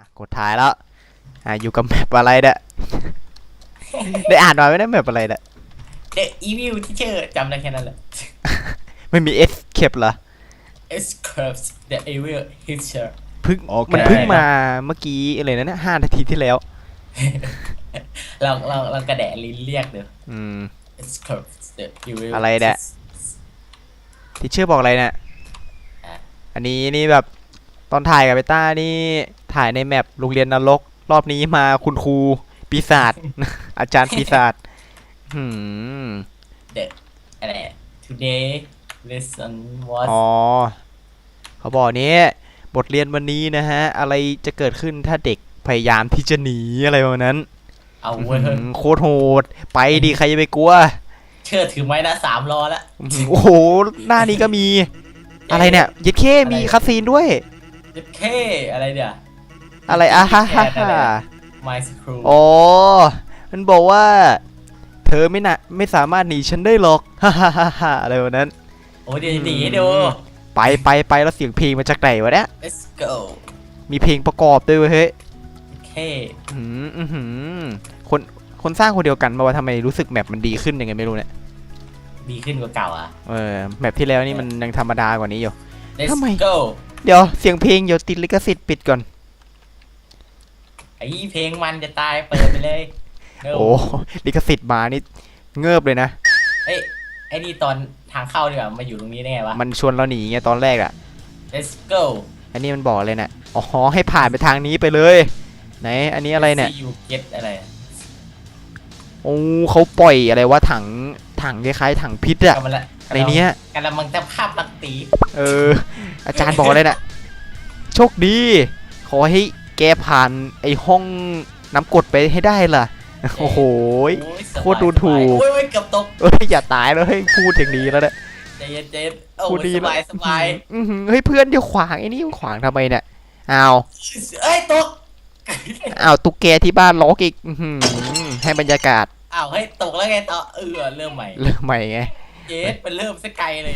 อะกดถ่ายแล้วอะอยู่กับแมปอะไรเนี่ยได้อ่านมาไหมเนี่ยแมปอะไรเนี่ย The Evil Teacher จำได้แค่นั้นแหละ ไม่มีเอสเคปเหรอ Escapes The Evil Teacher เพึ่งโอเค มันเพึ่งมาเมื่อกี้อะไรนะเนี่ยห้านาทีที่แล้ว ลองลองลองกระแดะลิ้นเรียกเดี๋ยว อืม Escapes The Evil อะไรเนี่ยทิเชอร์บอกอะไรเนี่ย อะ อันนี้นี่แบบตอนถ่ายกับเบต้านี่ ถ่ายในแมปโรงเรียนนรก รอบนี้มาคุณครูปีศาจอาจารย์ปีศาจหืม The อะไร Today lesson was อ๋อเขาบอกนี้บทเรียนวันนี้นะฮะ อะไรจะเกิดขึ้นถ้าเด็กพยายามที่จะหนีอะไรประมาณนั้น เอาเว้ยอื้อหือโคตรโหด ไปดีใครจะไปกลัว เชื่อถือไม้นะสามรอแล้วอื้อหือโอ้โห หน้านี้ก็มี อะไรเนี่ยยัดเข้มีคัสซีนด้วยจะเคอะไรเดี๋ยว อะไรอะฮ่าฮ่าแกะอะไรฮ่าอะ My Screw อ๋อมันบอกว่า เธอไม่น่ะไม่สามารถหนีฉันได้หรอกฮ่าฮ่าฮ่าฮ่าอะไรแบบนั้น โอ้ยเดี๋ยวดีให้ดู ไปไปไปแล้วเสียงเพลงมาจากไหนวะเนี่ย Let's go มีเพลงประกอบด้วยเวยเฮ้ยเคอื้อหืออื้อหือคนคนสร้างคนเดียวกันมาว่าทำไมรู้สึกแมปมันดีขึ้นยังไงไม่รู้เนี่ย ดีขึ้นกว่าเก่าอะ เออแมปที่แล้วนี่มันยังธรรมดากว่านี้อยู่ Let's ทำไม go เดี๋ยวเสียงเพลงเดี๋ยวติดลิขสิทธิ์ปิดก่อน ไอ้เพลงมันจะตายเปิดไปเลยเร็วโอ้ลิขสิทธิ์มานี่เงิบเลยนะ เอ้ยไอ้นี่ตอนทางเข้าดีกว่ามาอยู่ตรงนี้ได้ไงวะ มันชวนเราหนีไงตอนแรกอะ Let's go อันนี้มันบอกเลยเนี่ยอ๋อให้ผ่านไปทางนี้ไปเลย ไหน อันนี้อะไรเนี่ย See you get อะไรอะโอ้เขาปล่อยอะไรว่าถังถังคล้ายๆถังพิษอะกำลังละในเนี้ย กำลังมังจะภาพลักตีเออ อาจารย์บอกเลยนะโชคดี ขอให้ แกผ่านไอห้องน้ำกรดไปให้ได้ล่ะ โอ้โหยโอ้ยสบายโคตรดูถูกโอ้ยโอ้ยเกือบตกเอ้ยอย่าตายเลยพูดอย่างนี้แล้วเนี่ย ใจเย็นใจเย็นโอ้พูดยดีสบายสบายอื้อหือเฮ้ยเพื่อนอย่าขวางไอ้นี่ขวางทำไมเนี่ยอ้าวเอ้ยตกอ้าวตุ๊กแกที่บ้านล็อกอีกอื้อหือให้บรรยากาศอ้าวเฮ้ยตกแล้วไงต่อเออเริ่มใหม่เริ่มใหม่ไงเจ๊มันเริ่มสกไกลเลย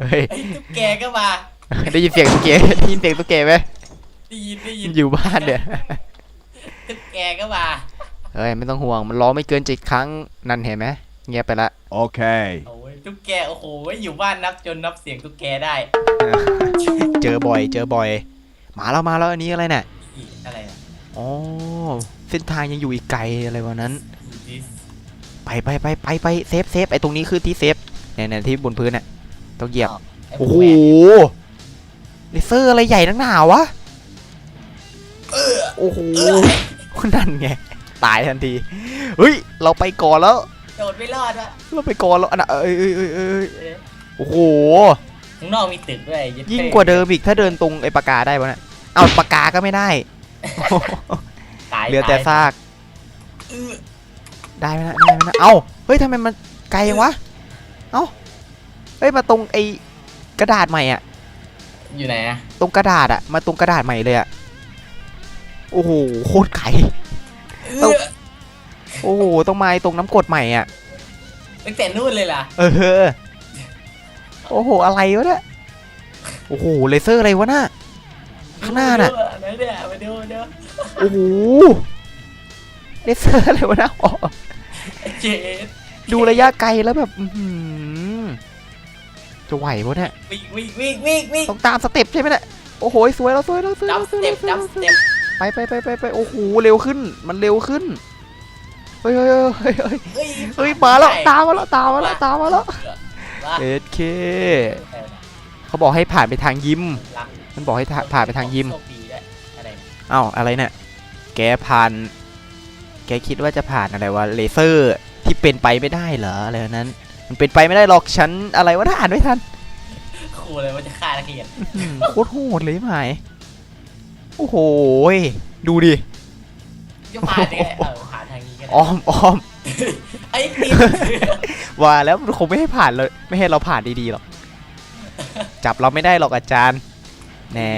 เฮ้ยไอ้ตุ๊กแกก็มาได้ยินเสียงตุ๊กแกได้ยินเสียงตุ๊กแกไหม ได้ยินได้ยินอยู่บ้านเนี่ยตุ๊กแกก็มาเฮ้ยไม่ต้องห่วงมันร้องไม่เกินเจ็ดครั้งนั่นเห็นไหมเงียบไปละ Okay. โอ้ยตุ๊กแกโอ้โหอยู่บ้านนับจนนับเสียงตุ๊กแกได้ เจอบ่อย เจอบ่อยมาแล้วมาแล้วอันนี้อะไรเนี่ยอีอะไรนะอ๋อเส้นทางยังอยู่อีกไกลอะไรวันนั้น This ไปไปไปไปไปเซฟเซฟไอตรงนี้คือที่เซฟเนี่ยเนี่ยที่บนพื้นน่ะต้องเหยียบไอ้โอ้โหแหวนเลเซอร์อะไรใหญ่นักหนาวะเออ โอ้โหเออนั่นไงตายทันทีเฮ้ยเราไปก่อนแล้วโดดไม่รอดวะเราไปก่อนแล้วอันน่ะเอ้ยเอ้ยเอ้ยเอ้ยเออโอ้โหข้างนอกมีตึกด้วยดยิ่งกว่าเดิมอีกถ้าเดินตรงไอ้ปากกาได้ปะเนี่ยเอาปากกาก็ไม่ได้ตายเหลือแต่ตายซากเออได้ไหมนะได้ไหมนะเอ้าเฮ้ยทำไมมันไกลจังวะเอ้าเฮ้ยมาตรงไอ้กระดาษใหม่อะอยู่ไหนอะตรงกระดาษอะมาตรงกระดาษใหม่เลยอะ โอ้โหโคตรไกลเออโอ้โหต้องมาไอ้ตรงน้ำกรดใหม่อะตั้งแต่นู่นเลยล่ะ เออโอ้โหอะไรวะเนี่ยโอ้โหเลเซอร์อะไรวะน่ะข้างหน้าน่ะดูไหนเนี่ยมาดูมาดูโอ้โหเลเซอร์อะไรวะน่ะอ๋อเจ็ดดูระยะไกลแล้วแบบอื้อหือจะไหวปะเนี่ยวิ่งวิ่งวิ่งวิ่งวิ่งต้องตามสเต็ปใช่ไหมเนี่ยโอ้โหสวยแล้วสวยแล้วสวยจัแล้บวสสวยเต็แล้ปว สวยจับแล้วสเต็ปไปไปไปไปไปโอ้โหเร็วขึ้น มันเร็วขึ้นเฮ้ยเฮ้ยเฮ้ยเฮ้ยเฮ้ยเฮ้ยเฮ้ยมาแล้วตามมาแล้วตามมาแล้วตามมาแล้วว่าเอสเคเขาบอกให้ผ่านไปทางยิมรักมันบอกให้ผ่าผ่านไปทางยิมโชคดีด้วยอะไรเอ้าอะไรเนี่ยแกผ่าน แกคิดว่าจะผ่านอะไรวะเลเซอร์ที่เป็นไปไม่ได้เหรออะไรนั้น มันเป็นไปไม่ได้หรอกฉันอะไรวะถ้าอ่านไม่ทันครูเลยว่าจะฆ่านักเรียนอื้อหือโคตรโหดเลยหมายโอ้โหยดูดิจะผ่านยังไงเออผ่านทางนี้ก็ได้อ้อมอ้อมไอ้ตีนว่าแล้วมันคงไม่ให้ผ่านเลยไม่ให้เราผ่านดีๆหรอกจับเราไม่ได้หรอกอาจารย์แน่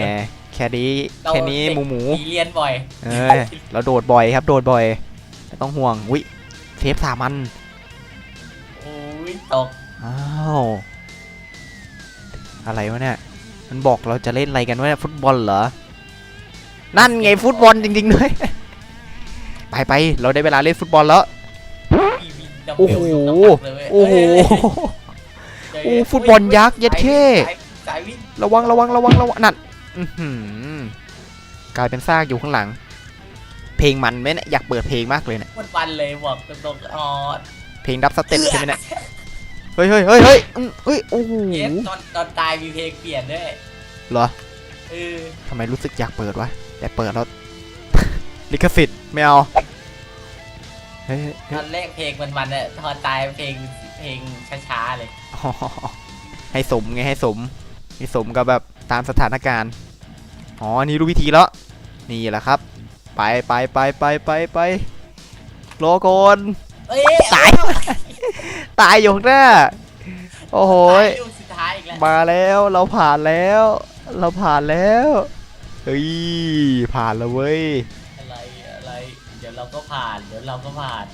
แค่นี้แค่นี้หมูหมูตีเรียนบ่อยเออเราโดดบ่อยครับโดดบ่อยไม่ต้องห่วงวิเทปสามันโอ้ยตกอ้าวอะไรวะเนี่ยมันบอกเราจะเล่นอะไรกันวะเนี่ยฟุตบอลเหรอ นั่นไงฟุตบอลจริง ๆ ด้วย ไปไปเราได้เวลาเล่นฟุตบอลแล้วมีมีดัมโอ้เบโหลยกน้ำหนักเลยเว้ยโอ้โหเอ้ยโอ้ฟุตบอลยักษ์เย็ดเข้สายสายวิ่งระวังระวังระวังระวังนั่นอื้อหือกลายเป็นซากอยู่ข้างหลัง เพลงมันไหมเนี่ยอยากเปิดเพลงมากเลยเนี่ยฟุตบอลเลยบอกตรงๆอ๋อเพลงดับสเต็ปใช่ไหมเนี่ยเฮ้ยเฮ้ยเฮ้ยเฮ้ยอื้อเฮ้ยโอ้โหเยสตอนตอนตายมีเพลงเปลี่ยนด้วยเหรอเออทำไมรู้สึกอยากเปิดวะ อยากเปิดแล้ว ลิขสิทธิ์ไม่เอาเฮ้ยเฮ้ยตเฮ้อยนแรกเพลงมันมันเนี่ยตอนตายเพลงเพลงช้าๆเลยอ๋อให้สมไงให้สมให้สมกับแบบตามสถานการณ์อ๋ออันนี่รู้วิธีแล้วนี่แหละครับ ไปไปไปไปไปไปโลโกอนเอ้ยตายตายอยู่ข้างหน้าโอ้โหตายลูกสุดท้ายอีกแล้วมาแล้วเราผ่านแล้ว เราผ่านแล้ว เฮ้ย ผ่านแล้วเว้ย อะไรอะไร เดี๋ยวเราก็ผ่าน เดี๋ยวเราก็ผ่าน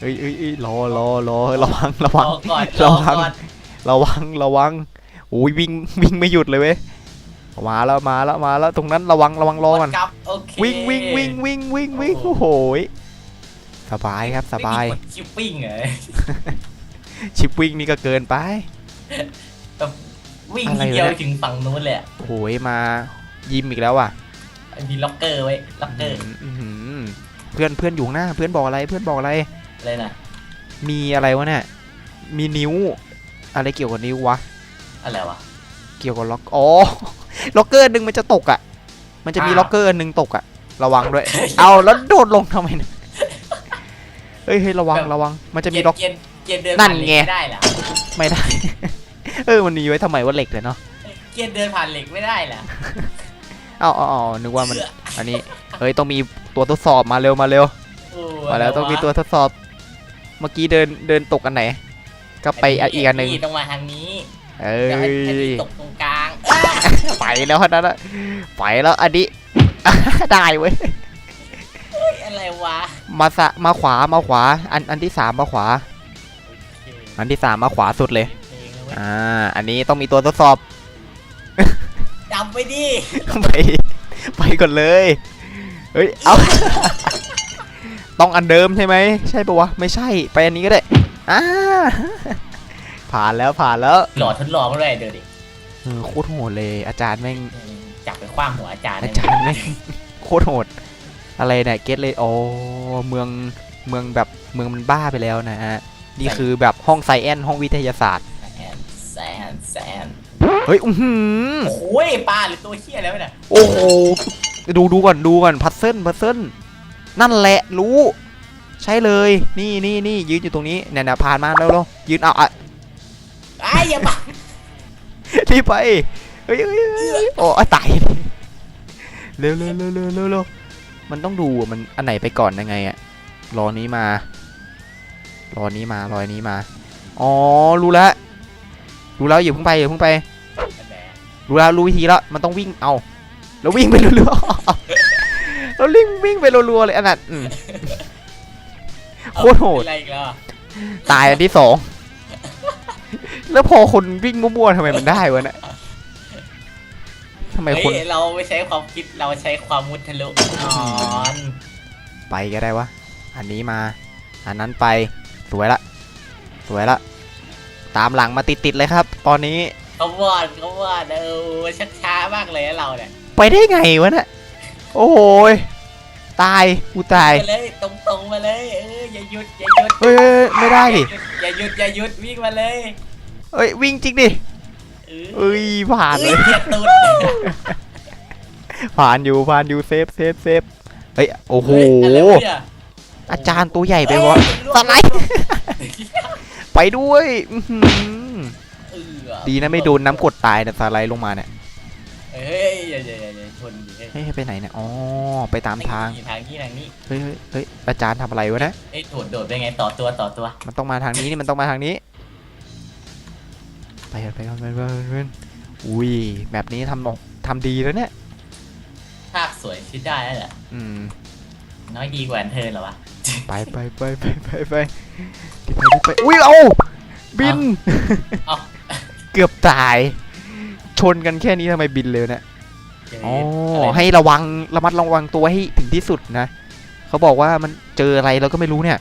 เฮ้ยเฮ้ยเฮ้ยรอรอรอระวังระวังรอก่อนรระอวังก่อน ระวังระวังโอ้ยวิ่งวิ่งไม่หยุดเลยเว้ยมาแล้วมาแล้วมาแล้วตรงนั้นระวังระวังรอมันกลับโอเควิ่งวิ่งวิ่งวิ่งวิ่งวิ่งโอ้โอ้โหโหสบายครับสบายไม่มีกดชิปปิ้งเหรอชิปวิ่งนี่ก็เกินไป วิ่งอะไรทีเดียววะเนี่ยถึงฝั่งนู้นเลยอะโอ้โหมา ยิมอีกแล้วอะมีล็อกเกอร์ไว้ล็อกเกอร์อื้อหือเพื่อนเพื่อนอยู่ข้างหน้า เพื่อนบอกอะไรเพื่อนบอกอะไร อะไรนะมีอะไรวะเนี่ย มีนิ้ว อะไรเกี่ยวกับนิ้ววะ อะไรวะ เกี่ยวกับล็อก อ๋อ ล็อกเกอร์อันหนึ่งมันจะตกอะ มันจะมีอ้าว ล็อกเกอร์อันหนึ่งตกอะ ระวังด้วย เอาแล้วโดดลงทำไมเนี่ยเฮ้ยเฮ้ยระวังระวัง มันจะมีล็อก เกียร์เกียร์เดินนั่ผ่านนเหล็กไงไม่ได้เหรอไม่ได้ เออ มันมีไว้ทำไมว่าเหล็กเลยเนาะ เกียร์เดินผ่านเหล็กไม่ได้เหรอ เอ้าเอ้าเอ้านึกว่ามัน อันนี้ เฮ้ย ต้องมีตัวทดสอบมาเร็วมาเร็ว โอ้มาแล้วต้องมีตัวทดสอบ เมื่อกี้เดินเดินตกอันไหน ก็ไปอีกอันหนึ่งต้องมาทางนี้เอ้เดี๋ยวให้ให้ยพี่ตกตรงกลางไปแล้วอันนั้นอะไปแล้วอันนี้ ได้เว้ยเอ้ย อะไรวะมาสะมาขวามาขวา อันอันที่สามมาขวา โอเคอันที่สามมาขวาสุดเลย เพลงแล้วเว้ยอ่า อันนี้ต้องมีตัวทดสอบ จำไปดิ ไปไปก่อนเลยเฮ้ยเอา ต้องอันเดิมใช่ไหมใช่ปะวะไม่ใช่ไปอันนี้ก็ได้อ่าผ่านแล้วผ่านแล้วหลอดทดลองมาด้วยเดี๋ยวดิเออโคตรโหดเลยอาจารย์แม่งเออจับไปคว้างหัวอาจารย์อาเลยจารย์แม่งโคตรโหดอะไรเนี่ยเก็ตเลยโอ้เมืองเมืองแบบเมืองมันบ้าไปแล้วนะฮะนี่คือแบบห้องไซแอนห้องวิทยาศาสตร์แซนแซนแซน เฮ้ยอื้อหือโอ้ยปลาหรือตัวเหี้ยแล้วเนี่ยโอ้โหดูดูก่อนดูก่อนพัซเซิลพัซเซิลนั่นแหละรู้ ใช่เลย นี่นี่นี่ยืนอยู่ตรงนี้เนี่ยเนี่ยผ่านมาแล้วแล้วยืนเอาอะไอ้ยอย่าปะรีบไปเฮ้ยเฮ้ยเฮ้ยเฮ้ยโอ้อะตายเร็วเร็วเร็วเร็วเร็วเร็วมันต้องดูอะมันอันไหนไปก่อนยังไงอะรอนี้มารอนี้มารอนี้มา อ๋อ รู้แล้ว รู้แล้วอย่าเพิ่งไปอย่าเพิ่งไป รู้แล้วรู้วิธีแล้วมันต้องวิ่งเอาแล้ววิ่งไปรัวๆแล้ววิ่งวิ่งไปรัวๆเลยอันนั้นอืมโคตรโหดอะไรอีกแล้วอะตายอันที่สองแล้วพอคนวิ่งมั่วๆทำไมมันได้วะเนี่ยทำไมเฮ้คนยเราไม่ใช้ความคิดเราใช้ความมุทะลุนอนไปก็ได้วะอันนี้มา อันนั้นไปสวยละ สวยละ ตามหลังมาติดๆเลยครับ ตอนนี้เขาวอดเขาวอดเออชักช้ามากเลยนะเราเนี่ยไปได้ไงวะเนี่ยโอ้โหยตายกูตายไปเลยตรงตรงๆมาเลยเอออย่าหยุดอย่าหยุดเฮ้ยเฮ้ยเฮ้ยไม่ได้ดิอย่าหยุดอย่าหยุดวิ่งมาเลยเอ้ยวิ่งจริงดิเออเอ้ยผ่านเลยเอ้ยอย่าตูดผ่านอยู่ผ่านอยู่เซฟเซฟเซฟเฮ้ยโอ้โหเฮ้ยอะไรวะเนี่ยอาจารย์ตัวใหญ่ไปวะเอ้ยสไลด์ ไปด้วยอื้อหือเออดีนะไม่โดนน้ำกรดตายนะสไลด์ลงมาเนี่ยเฮ้ยอย่าอย่าอย่าอย่าชนดิเฮ้ยเฮ้ยไปไหนเนี่ยอ๋อไปตามทางทางนี้ทางนี้เฮ้ยเฮ้ยเฮ้ยอาจารย์ทำอะไรวะนะเอ้ยโดดโดดไปไงต่อตัวต่อตัวมันต้องมาทางนี้นี่มันต้องมาทางนี้ ไปกันไปกันไปกันไปกันอุ้ยแบบนี้ทำออกทำดีแล้วเนี่ยภาพสวยคิดได้แล้วแหละอืมน้อยดีกว่าอันเธอเหรอวะไปไปไปไปไปไป ที่ไปที่ไปอุ้ยเอาบิน เอ้าเกือบตาย ชนกันแค่นี้ทำไมบินเร็วเนี่ยเจออ๋ออะไรให้ระวังระมัดระวังตัวให้ถึงที่สุดนะเขาบอกว่ามันเจออะไรเราก็ไม่รู้เนี่ย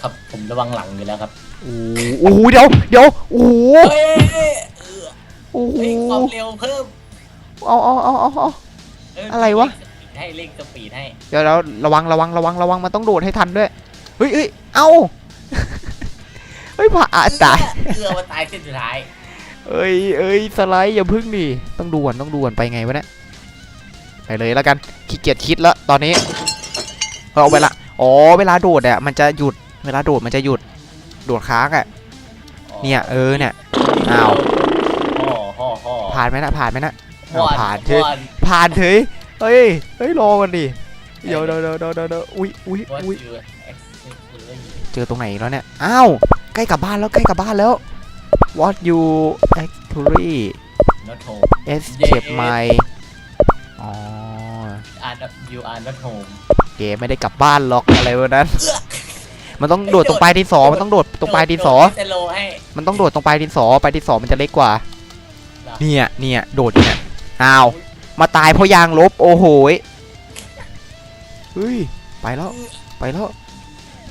ครับผมระวังหลังอยู่แล้วครับโอ้โหโอ้โหเดี๋ยวเดี๋ยวโอ้โหเฮ้ยเฮ้ยเออโอ้โหเฮ้ยความเร็วเพิ่มเอาเอาเอาเอาเอาเอะไรวะให้เร่งสปีดให้เดี๋ยวเราระวังระวังระวังระวังมันต้องโดดให้ทันด้วยเฮ้ยเฮ้ยเอ้า เฮ้ยผ่าอะตาย เกลือมาตายเส้นสุดท้ายเอ้ยเอ้ยสไลด์อย่าพึ่งดิต้องด่วนต้องด่วนไปไงวะเนี่ยไปเลยแล้วกันขี้เกียจคิดแล้วตอนนี้เอาเวลาอ๋อเวลาโดดอะมันจะหยุดเวลาโดดมันจะหยุดโดดค้างอะเนี่ยเออเนี่ยอ้าวห่อห่อห่อผ่านไหมนะผ่านไหมนะห่อเอาผ่านเถอะห่อผ่านเถยเฮ้ยเฮ้ยรอกันดิเดี๋ยวเดี๋ยวเดี๋ยวเดี๋ยวเดี๋ยวอุ้ยอุ้ย What อุ้ย you actually เจอตรงไหนแล้วเนี่ย อ้าว ใกล้กลับบ้านแล้วใกล้กลับบ้านแล้ว What you actually not home escape my อ๋อ are not you are not home เกไม่ได้กลับบ้านหรอกอะไรวะนั้น มันต้องโดดตรงปลายดินสอ มันต้องโดดตรงปลายดินสอโดดสโลว์ให้มันต้องโดดตรงปลายดินสอปลายดินสอมันจะเล็กกว่าหรอเนี่ย เนี่ย โดดเนี่ย อ้าว มาตายเพราะยางลบ โอ้โหยเฮ้ย ไปแล้ว ไปแล้ว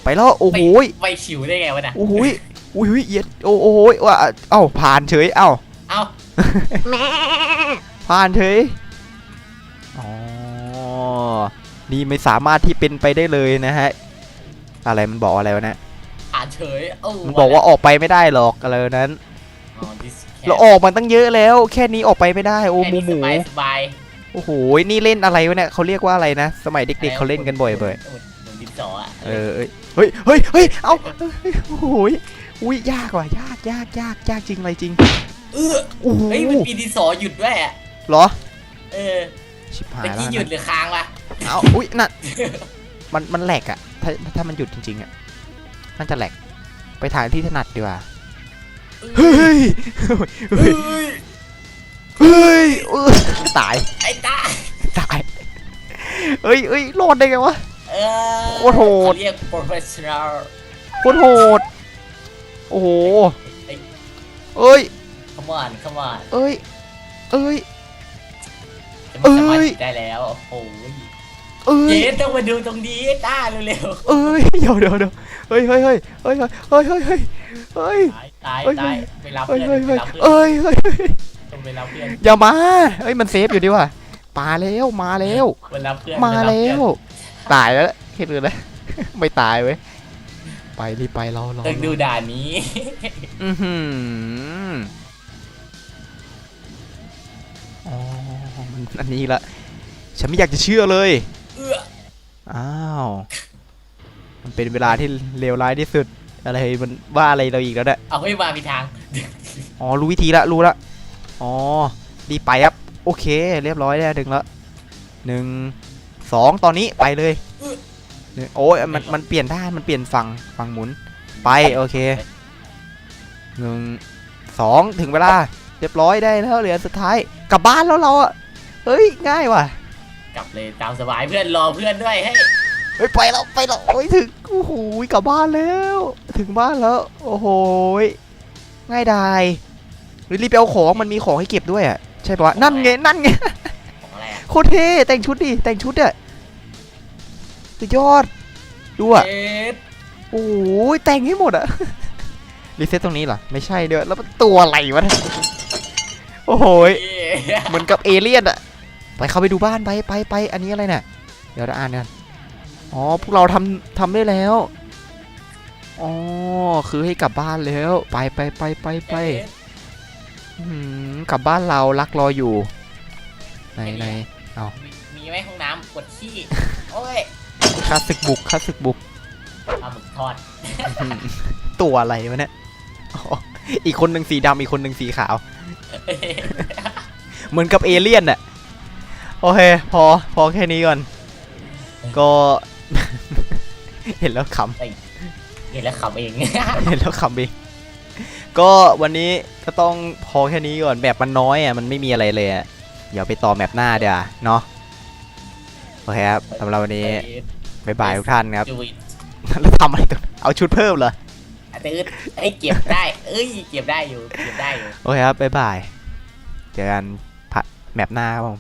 ไปแล้วโอ้โหยไปฉิวได้ไงวะน่ะโอ้โหยอุ้ยอุ้ยเอียดโอ้โหยว่าเอ้าผ่านเฉยเอ้าเอ้าผ่านเฉยอ๋อนี่ไม่สามารถที่เป็นไปได้เลยนะฮะอะไรมันบอกอะไรวะเนะอ่านเฉยเอ้ามันบอกว่าออกไปไม่ได้หรอกอะไรนั้นอ๋อ this cat เราออกมันตั้งเยอะแล้ว แค่นี้ออกไปไม่ได้โอ้หมูหมูแค่นี้สบายสบายโอ้โหนี่เล่นอะไรวะเนี่ยเขาเรียกว่าอะไรนะ สมัยเด็กๆเขาเล่นกันบ่อยๆเหมือนเหมือนดินสออะ เออเอ้ยเฮ้ยเฮ้ยเฮ้ยเอาเฮ้ยโอ้โหยอุ้ยยากว่ะยากยากยากยากจริงอะไรจริงเออโอ้โหเฮ้ยมันมีดินสอหยุดด้วยอะเหรอ เออชิบหายตะแล้วกี้หยุดนะหรือค้างวะ เอาอุ้ยนั่นมันมันแหลกอะถ้าถ้ามันหยุดจริงๆอะมันจะแหลกไปทางที่ถนัดดีกว่าเฮ้ยเฮ้ยเฮ้ยเฮ้ยเอ้ยตายไอ้ตาตายเฮ้ยเฮ้ยรอดได้ไงวะ เออโคตรโหด เขาเรียก professional โคตรโหด โอ้โห เอ้ย เอ้ย come on come on เอ้ย เอ้ย จะไม่สามารถเอ้ยหยุดได้แล้ว โอ้โหเอ้ยเจ๊ต้องมาดูตรงนี้ไอ้ตาเร็วเอ้ย เดี๋ยวเดี๋ยวเดี๋ยวเฮ้ยเฮ้ยเฮ้ยเฮ้ยเฮ้ยเฮ้ยเฮ้ยเฮ้ยเฮ้ยๆตายตายเอ้ย ตายไปรับเฮ้ยเพื่อนเฮ้ยไปเฮ้ยรับเพื่อนเอ้ยเฮ้ยเฮ้ยต้องไปรับเพื่อนอย่ามาเฮ้ย มันเซฟอยู่ดีว่ะมาแล้ว มาแล้ว ไปรับเพื่อนมาไปรับแล้เพื่อนว ตายแล้วเห็นเลยนะ ไม่ตายเว้ย ไปรีบไปเราเราต้องดูด่านนี้ อือหืออ๋อมันอันนี้ละ ฉันไม่อยากจะเชื่อเลย เอื้ออ้าว มันเป็นเวลาที่เลวร้ายที่สุด อะไรมันว่าอะไรเราอีกแล้วเนี่ย เอาให้มามีทาง อ๋อ รู้วิธีละ รู้ละ อ๋อ ดีไปครับ โอเค เรียบร้อยแล้วดึงละหนึ่ง สองตอนนี้ไปเลยหนึ่งโอ้ยมันมันเปลี่ยนด้านมันเปลี่ยนฝั่งฝั่งหมุน ไปโอเคหนึ่งสองถึงเวลา เรียบร้อยได้แล้วเหลือสุดท้ายกลับบ้านแล้วเราอะเฮ้ยง่ายว่ะ กลับเลยตามสบายเพื่อนรอเพื่อนด้วยให้ยเฮ้ยไปแล้วไปแล้วโอ้ยถึงโอ้โหกลับบ้านแล้ว ถึงบ้านแล้ว โอ้โหง่ายดายหรือรีบไปเอาของมันมีของให้เก็บด้วยอะใช่ปะวะนั่นไงนั่นไง คตรเท่แต่งชุดดิแต่งชุดอะสุดยอดดูอะเอ๊ะโอ้ยแต่งให้หมดอะรีเซ็ตตรงนี้เหรอ ไม่ใช่เด้อแล้วมันตัวอะไรวะเนี่ยโอ้โหยเอ๊ะเหมือนกับเอเลี่ยนอะไปเข้าไปดูบ้านไปไปไปอันนี้อะไรเนี่ยเดี๋ยวเราอ่านกันอ๋อพวกเราทำทำได้แล้วอ๋อคือให้กลับบ้านแล้ว ไปไปไปไปไปเอ๊ะอื้อหือกลับบ้านเรารักรออยู่ไหนไหน มีมีไหมห้องน้ำกดขี้ โอ้ยข้าศึกบุกข้าศึกบุกปลาหมึกทอด อื้อหือตัวอะไรวะเนี่ยอ๋ออีกคนหนึ่งสีดำอีกคนหนึ่งสีขาว เหมือนกับเอเลี่ยนอะโอเค พอพอแค่นี้ก่อน ก็ เห็นแล้วขำ เห็นแล้วขำเอง เห็นแล้วขำเองก็วันนี้ก็ต้องพอแค่นี้ก่อนแบบมันน้อยอะมันไม่มีอะไรเลยอะ เดี๋ยวไปต่อแมปหน้าเดี๋ยวาเนาะโอเคครับสำหรับวันนี้บ๊ายบายทุกท่านครับจูวิตแล้วทำอะไรตัวเอาชุดเพิ่มเหรอตืดเอ้ยเก็บได้ เอ้ยเก็บได้อยู่เก็บได้อยู่ โอเคครับบ๊ายบาย เจอกันพะแมปหน้าครับผม